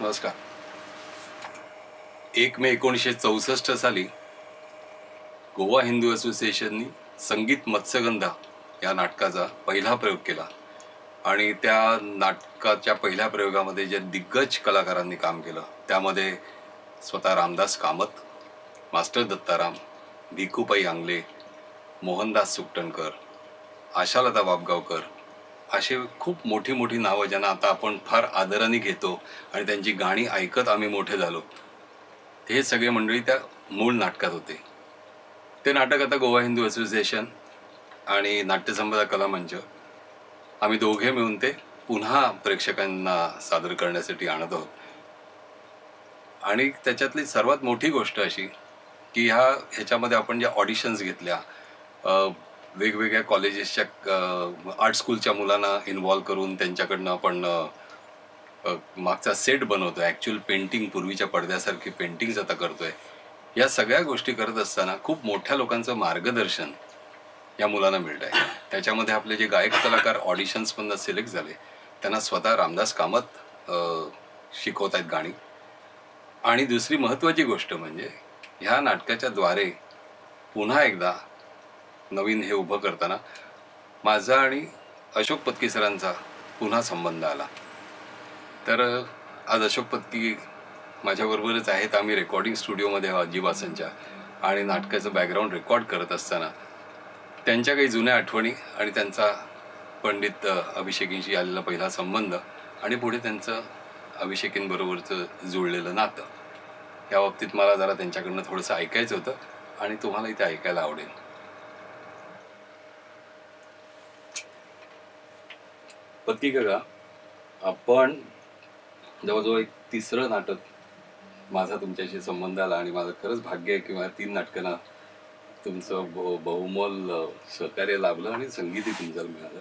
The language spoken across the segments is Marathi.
नमस्कार. एक मे एकोणीसशे चौसष्ट साली गोवा हिंदू असोसिएशननी संगीत मत्स्यगंधा या नाटकाचा पहिला प्रयोग केला. आणि त्या नाटकाच्या पहिल्या प्रयोगामध्ये जे दिग्गज कलाकारांनी काम केलं त्यामध्ये स्वतः रामदास कामत मास्टर दत्ताराम भिकूबाई आंगले मोहनदास सुकटणकर आशालता बाबगावकर असे खूप मोठी मोठी नावं ज्यांना आता आपण फार आदराने घेतो आणि त्यांची गाणी ऐकत आम्ही मोठे झालो. हे सगळे मंडळी त्या मूळ नाटकात होते. ते नाटक आता गोवा हिंदू असोसिएशन आणि नाट्यसंपदा कला मंच. आम्ही दोघे मिळून ते पुन्हा प्रेक्षकांना सादर करण्यासाठी आणत आहोत. आणि त्याच्यातली सर्वात मोठी गोष्ट अशी की ह्या ह्याच्यामध्ये आपण ज्या ऑडिशन्स घेतल्या वेगवेगळ्या कॉलेजेसच्या आर्ट स्कूलच्या मुलांना इन्व्हॉल्व करून त्यांच्याकडनं आपण मागचा सेट बनवतो ॲक्च्युअल पेंटिंग पूर्वीच्या पडद्यासारखी पेंटिंग्स आता करतोय. या सगळ्या गोष्टी करत असताना खूप मोठ्या लोकांचं मार्गदर्शन या मुलांना मिळत आहे त्याच्यामध्ये आपले जे गायक कलाकार ऑडिशन्समधनं सिलेक्ट झाले त्यांना स्वतः रामदास कामत शिकवत आहेत गाणी. आणि दुसरी महत्त्वाची गोष्ट म्हणजे ह्या नाटकाच्या द्वारे पुन्हा एकदा नवीन हे उभं करताना माझा आणि अशोक पत्की सरांचा पुन्हा संबंध आला. तर आज अशोक पत्की माझ्याबरोबरच आहेत. आम्ही रेकॉर्डिंग स्टुडिओमध्ये अजिबासांच्या आणि नाटकाचं बॅकग्राऊंड रेकॉर्ड करत असताना त्यांच्या काही जुन्या आठवणी आणि त्यांचा पंडित अभिषेकींशी आलेला पहिला संबंध आणि पुढे त्यांचं अभिषेकींबरोबरचं जुळलेलं नातं. या बाबतीत मला जरा त्यांच्याकडनं थोडंसं ऐकायचं होतं आणि तुम्हालाही ते ऐकायला आवडेल. पत्ती का? आपण जवळजवळ एक तिसरं नाटक माझा तुमच्याशी संबंध आला आणि माझं खरंच भाग्य आहे की मला तीन नाटकांना तुमचं बहु बहुमोल सहकार्य लाभलं आणि संगीतही तुमचं मिळालं.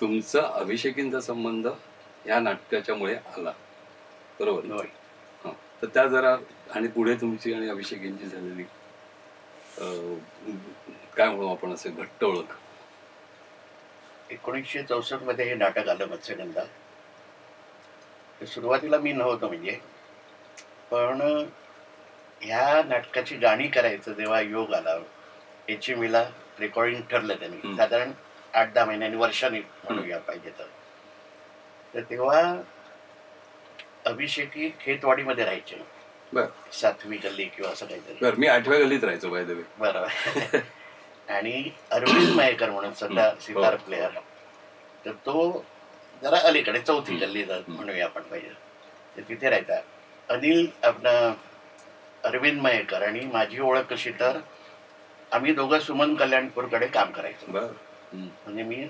तुमचा अभिषेकींचा संबंध या नाटकाच्यामुळे आला. बरोबर? हां. तर त्या जरा आणि पुढे तुमची आणि अभिषेकींची झालेली काय म्हणू आपण असं घट्ट ओळख? एकोणीसशे चौसष्टमध्ये हे नाटक आलं मत्स्यगंधा. तर सुरुवातीला मी नव्हतो म्हणजे. पण ह्या नाटकाची गाणी करायचं जेव्हा योग आला एच एम ला रेकॉर्डिंग ठरलं त्यांनी. साधारण आठ दहा महिन्यांनी वर्षांनी म्हणूया पाहिजे तर. तेव्हा अभिषेकी खेतवाडीमध्ये राहायचे. बर. सातवी गल्ली किंवा असं काहीतरी. बर मी आठव्या गल्लीत राहायचो बाय बरोबर आणि अरविंद मयेकर म्हणून सध्या. सितार हो. प्लेअर तर तो जरा अलीकडे चौथी. गल्ली. म्हणूया आपण पाहिजे तर तिथे राहता अनिल आपला अरविंद मयेकर आणि माझी ओळख कशी तर आम्ही दोघं सुमन कल्याणपूरकडे काम करायचो. म्हणजे मी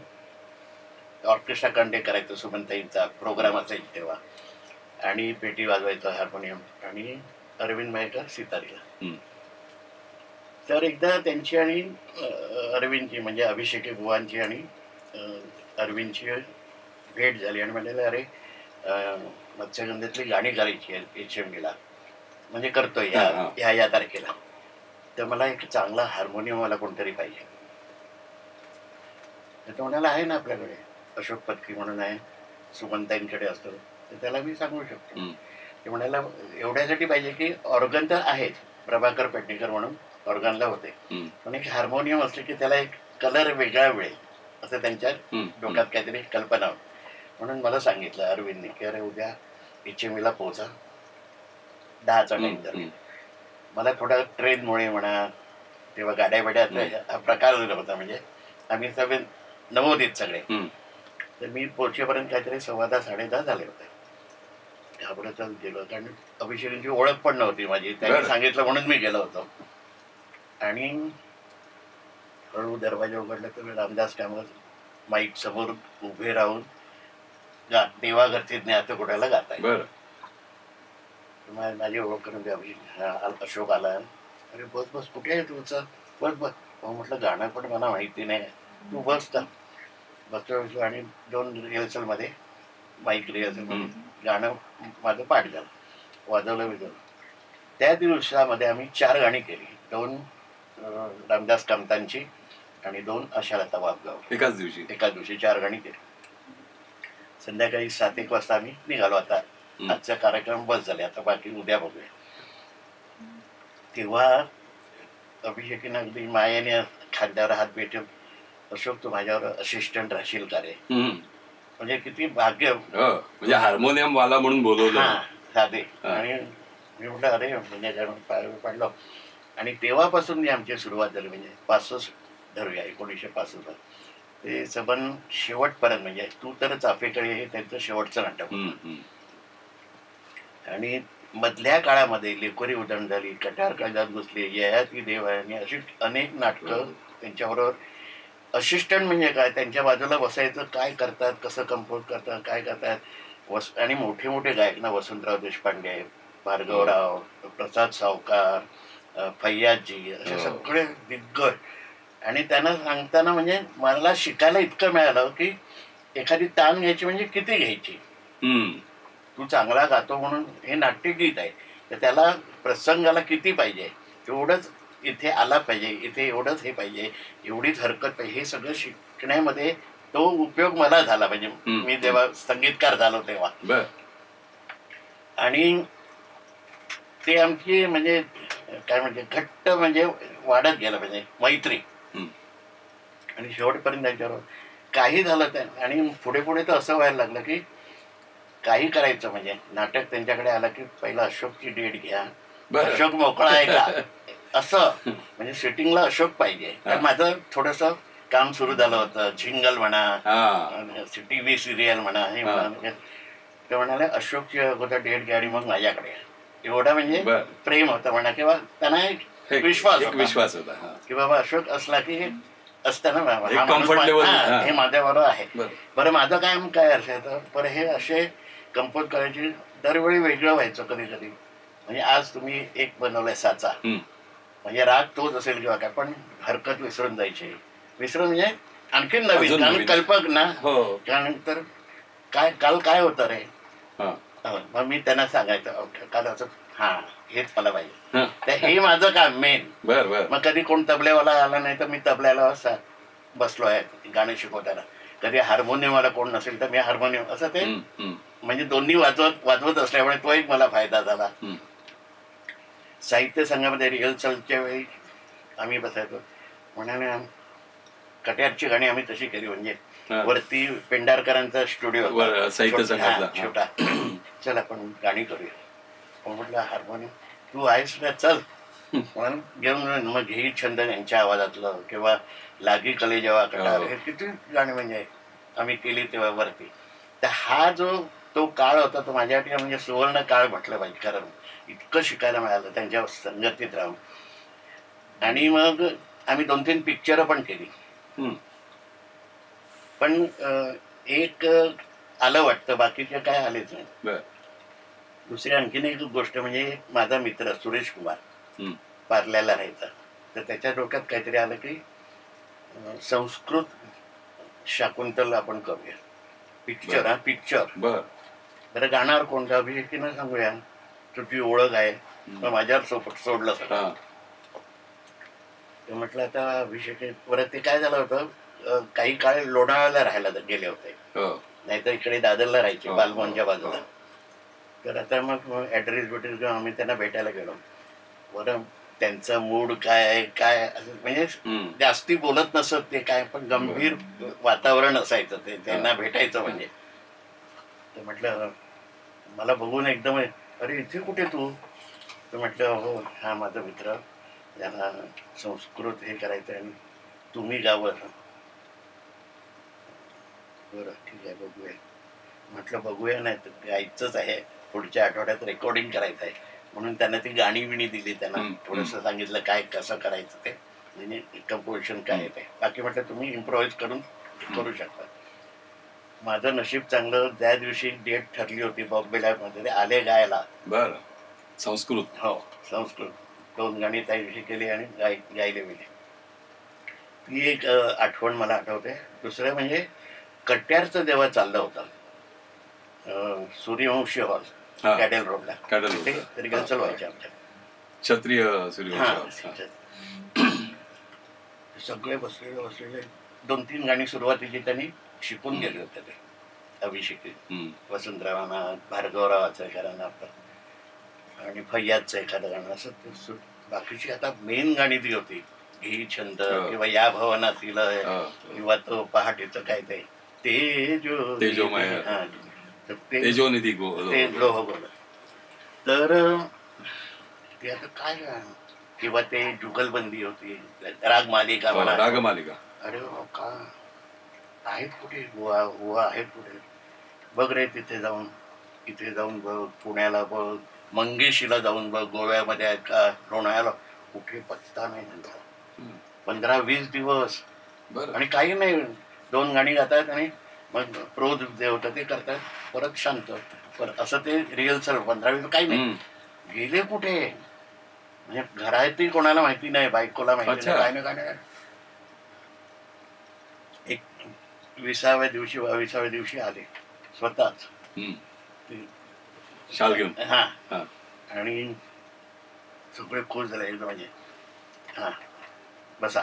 ऑर्केस्ट्रा कंडे करायचो सुमनताईंचा प्रोग्राम असायचा तेव्हा आणि पेटी वाजवायचं हार्मोनियम आणि अरविंद मयेकर सितारीला. तर एकदा त्यांची आणि अरविंदची म्हणजे अभिषेक बुवांची आणि अरविंदची भेट झाली आणि म्हणाले अरे मत्स्यगंधेतली गाणी करायची आहे एच एम म्हणजे करतोय हा, ह्या. ह्या या तारखेला. तर मला एक चांगला हार्मोनियम मला कोणतरी पाहिजे. तर तो म्हणाला आहे ना आपल्याकडे अशोक पत्की म्हणून आहे सुमनताईंकडे असतो. तर त्याला मी सांगू शकतो. ते म्हणाला एवढ्यासाठी पाहिजे की ऑर्गन तर आहेत प्रभाकर पेडणेकर म्हणून ऑर्गनला होते. पण एक हार्मोनियम असले की त्याला एक कलर वेगळा मिळेल असं त्यांच्या. डोक्यात काहीतरी कल्पना होती म्हणून मला सांगितलं अरविंदने की अरे उद्या एच एम ला पोहोचा दहाचा हम्म. तर हम्म. मला थोडा ट्रेनमुळे म्हणा तेव्हा गाड्या हम्म. हा प्रकार होता म्हणजे आम्ही सगळे नवोदित सगळे. तर मी पोहोचेपर्यंत काहीतरी सव्वा दहा साडे दहा झाले होते घाबरतच गेलो कारण अभिषेकांची ओळख पण नव्हती माझी त्यांनी. सांगितलं म्हणून मी गेलो होतो आणि हळू दरवाजा उघडला तर रामदास कामत माईक समोर उभे राहून गा देवा घरचे ज्ञात कुठाला गात मा- माझी ओळख करून द्या अशोक आला. अरे बस बस कुठे आहे तुमचं? बस बस. म्हटलं गाणं पण मला माहिती नाही. तू बस का बसलो आणि दोन रिहर्सलमध्ये माईक रिहर्सलमध्ये गाणं माझं पाठ झालं. वाजवलं बिजवलं त्या दिवसामध्ये आम्ही चार गाणी केली. दोन रामदास कामतांची आणि दोन आशालता वाघगाव एकाच दिवशी. एका दिवशी चार गाणी केली. संध्याकाळी सात एक वाजता आम्ही निघालो आता. आजचा कार्यक्रम बस झाले. आता बाकी उद्या बघूया. तेव्हा अभिषेकीनं अगदी मायाने खांद्यावर हात भेटून अशोक तू माझ्यावर असिस्टंट राहशील का रे. म्हणजे किती भाग्य. हो, म्हणजे हार्मोनियम वाला म्हणून बोलवलं. साधे. आणि मी म्हटलं अरे म्हणजे पडलो. आणि तेव्हापासून ती आमची सुरुवात झाली म्हणजे पासष्ट धरूया एकोणीसशे पासष्ट ते सबन शेवटपर्यंत म्हणजे तू तर चाफेकडे हे त्यांचं शेवटचं नाटक. आणि मधल्या काळामध्ये लेकोरी उदण झाली कटार काळजात घुसली ययाती देवानी अशी अनेक नाटकं त्यांच्याबरोबर असिस्टंट म्हणजे काय? त्यांच्या बाजूला बसायचं काय करतात कसं कंपोज करतात काय करतात? वस आणि मोठे मोठे गायक ना वसंतराव देशपांडे भार्गवराव प्रसाद सावकार अं, फैयादजी असे हो. सगळे दिग्गज. आणि त्यांना सांगताना म्हणजे मला शिकायला इतकं मिळालं की एखादी ताण घ्यायची म्हणजे किती घ्यायची. तू चांगला गातो म्हणून हे नाट्यगीत आहे. तर त्याला प्रसंगाला किती पाहिजे? एवढंच इथे आला पाहिजे इथे एवढंच हे पाहिजे एवढीच हरकत पाहिजे. हे सगळं शिकण्यामध्ये तो उपयोग मला झाला. म्हणजे हम्म. मी जेव्हा संगीतकार झालो तेव्हा. आणि ते आमची म्हणजे काय म्हणजे घट्ट म्हणजे वाढत गेलं म्हणजे मैत्री. आणि शेवटपर्यंत त्यांच्याबरोबर काही झालं त्या आणि पुढे पुढे तर असं व्हायला लागलं की काही करायचं म्हणजे नाटक त्यांच्याकडे आलं की पहिला अशोकची डेट घ्या अशोक मोकळा आहे का असं म्हणजे सिटिंगला अशोक पाहिजे. आणि माझं थोडस काम सुरू झालं होतं झिंगल म्हणा टी व्ही सिरियल म्हणा हे. म्हणा ते म्हणाले अशोकची अगोदर डेट घ्या आणि मग माझ्याकडे या. एवढा म्हणजे बर प्रेम होतं म्हणा किंवा त्यांना एक विश्वास एक होता. विश्वास होता हा. की बाबा अशोक असला की हे असतं ना बाबा, एक हा माणूस comfort मा- level, हा, हा. हे माझ्याबरोबर आहे बर बरं माझं काम काय असायचं बरं हे असे कंपोज करायचे दरवेळी वेगळं व्हायचं कधी कधी म्हणजे आज तुम्ही एक बनवलाय साचा हम्म. म्हणजे राग तोच असेल किंवा काय पण हरकत विसरून जायची विसरून म्हणजे आणखीन नवीन अजून कारण नवीन. कल्पक ना हो त्यानंतर काय काल काय होतं रे हं, मग मी त्यांना सांगायचं "अहो, काल असं. हा हेच मला पाहिजे. हा. तर हे माझं काम मेन बर बर. मग कधी कोण तबलेवाला आला नाही तर मी तबल्याला असा बसलो आहे गाणे शिकवताना. कधी हार्मोनियमवाला कोण नसेल तर मी हार्मोनियम असं ते. म्हणजे दोन्ही वाजवत वाजवत असल्यामुळे तो एक मला फायदा झाला. साहित्य संघामध्ये रिहर्सलच्या वेळी आम्ही बसायचो. म्हणाने कट्यारची गाणी आम्ही तशी केली म्हणजे. वरती पेंढारकरांचा स्टुडिओ साहित्य. छोटा. चल आपण गाणी करूया. म्हटलं हार्मोनियम तू आहेस ना चल. म्हणून घेऊन मग घेई छंद यांच्या आवाजातलं किंवा लागी कले जेव्हा कटार हो. हे किती गाणी म्हणजे आम्ही केली तेव्हा वरती. तर हा जो तो काळ होता तो माझ्यासाठी म्हणजे सुवर्ण काळ म्हटलं पाहिजे कारण इतकं शिकायला मिळालं त्यांच्या संगतीत राहून. आणि मग आम्ही दोन तीन पिक्चरं पण केली. पण एक आलं वाटतं बाकीचे काय आलेच नाही. दुसरी आणखीन एक गोष्ट म्हणजे माझा मित्र सुरेश कुमार. पार्ल्याला राहायचा. तर त्याच्या डोक्यात काहीतरी आलं की संस्कृत शाकुंतल आपण करूया. पिक्चर हा पिक्चर बर. गाणार कोणतं अभिषेकीनं सांगूया? तुझी ओळख आहे. माझ्यावर सोपट सोडलं सगळं. ते म्हटलं आता अभिषेक परत ते काय झालं होतं? काही काळ लोणावळ्याला राहायला गेले होते. हो. नाहीतर इकडे दादरला राहायचे हो, बालभवनच्या बाजूला. हो. तर आता मग ॲड्रेस बिड्रेस घेऊन आम्ही त्यांना भेटायला गेलो. बरं त्यांचा मूड काय आहे काय म्हणजे. जास्ती बोलत नसत ते काय पण गंभीर वातावरण असायचं ते त्यांना भेटायचं म्हणजे. तर म्हटलं मला बघून एकदम अरे इथे कुठे तू? तर म्हटलं हो हा माझा मित्र. याला संस्कृत हे करायचं आणि तुम्ही गावं. बरं ठीक आहे बघूया. म्हटलं बघूया नाही तर गायचंच आहे. पुढच्या आठवड्यात रेकॉर्डिंग करायचं आहे. म्हणून त्यांना ती गाणी बिणी दिली त्यांना. थोडंसं सांगितलं काय कसं करायचं ते. म्हणजे कंपोजिशन काय आहे ते. बाकी म्हटलं तुम्ही इम्प्रोव्हाइज करून करू शकता. माझं नशीब चांगलं ज्या दिवशी डेट ठरली होती बॉम्बेला मध्ये. ते आले गायला. बर. संस्कृत. हो संस्कृत. दोन गाणी त्या दिवशी केली आणि गाय गायले गेली ती एक आठवण मला आठवते. दुसरं म्हणजे कट्यारचं जेव्हा चाललं होतं सूर्यवंशी हॉल हा. कॅडेल रोडला कॅडेल ते रोडला. रिहर्सल. व्हायचे आमच्या क्षत्रिय हा, सूर्यवंशी सगळे बसलेले बसलेले दोन तीन गाणी सुरुवातीची त्यांनी शिकून गेले होते ते अभिषेकी हम्म. वसंतरावांना भार्गवराव आचरेकरांना आपण आणि फैयाजचं एखादं गाणं असं ते सु- बाकीची आता मेन गाणी ती होती ही छंद हो. किंवा या भवनातील हा. किंवा तो पहाटेचं काय ते जो तेजोमय. हा. तेजोनिधी गो तर ते आता काय? किंवा ते जुगलबंदी होती. राग मालिका हो, म्हणा. रागमालिका अरे का? आहेत कुठे? गोवा गोवा आहेत कुठे? बघ रे तिथे जाऊन. इथे जाऊन बघ पुण्याला बघ मंगेशीला जाऊन बघ गोव्यामध्ये आहेत का लोणाळ्याला कुठे पत्ता नाही त्यांचा. पंधरा वीस दिवस. बरं. आणि काही नाही. दोन गाणी गातात आणि मग प्रोज जे होतं ते करतात परत शांत. परत असं ते रिहर्सल पंधरा वीस काही नाही. गेले कुठे? म्हणजे घरातही कोणाला माहिती नाही बायकोला माहिती. नाही काय नाही काय नाही एक विसाव्या दिवशी बावीसाव्या दिवशी आले. स्वतःच. शाल घेऊन. हा. हा. आणि सगळे खुश झाले म्हणजे हा. बसा.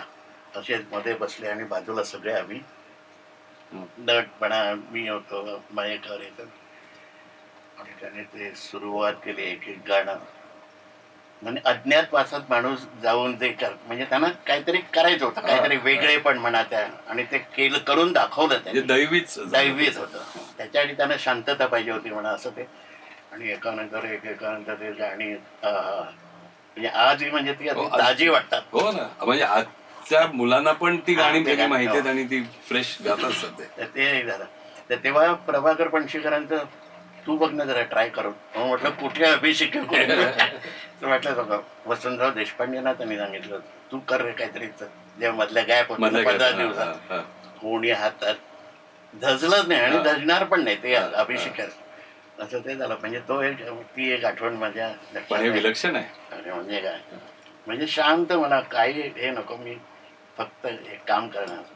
असे मध्ये बसले आणि बाजूला सगळे आम्ही. दटपणा मी होतो मयेकर येतो आणि त्याने ते सुरुवात केली एक एक गाणं म्हणजे अज्ञातवासात माणूस जाऊन ते कर म्हणजे त्यांना काहीतरी करायचं होतं काहीतरी वेगळे पण म्हणा त्या आणि ते केलं करून दाखवलं त्यांनी. दैवीच. दैवीच होतं. त्याच्यासाठी त्यांना शांतता पाहिजे होती म्हणा असं ते. आणि एकानंतर एक एकानंतर ते गाणी म्हणजे आजही म्हणजे ती हो, ताजी वाटतात. हो ना. म्हणजे आजच्या मुलांना पण ती गाणी त्यांनी माहिती आहेत हो. आणि ती फ्रेश गातात सध्या. ते एक झालं. तर तेव्हा प्रभाकर पणशीकरांचं तू बघ ना जरा ट्राय करून. म्हटलं कुठे अभिषेक? तर म्हटलं बघा वसंतराव देशपांडेंना त्यांनी सांगितलं तू कर रे काहीतरी जेव्हा मधल्या गॅप होता पंधरा दिवसात. कोणी हातात धजलंच नाही आणि. धजणार पण नाही ते अभिषेक असं ते झालं. म्हणजे तो एक ती एक आठवण माझ्या. विलक्षण आहे. म्हणजे काय? म्हणजे शांत मला काही हे नको. मी फक्त एक काम करणार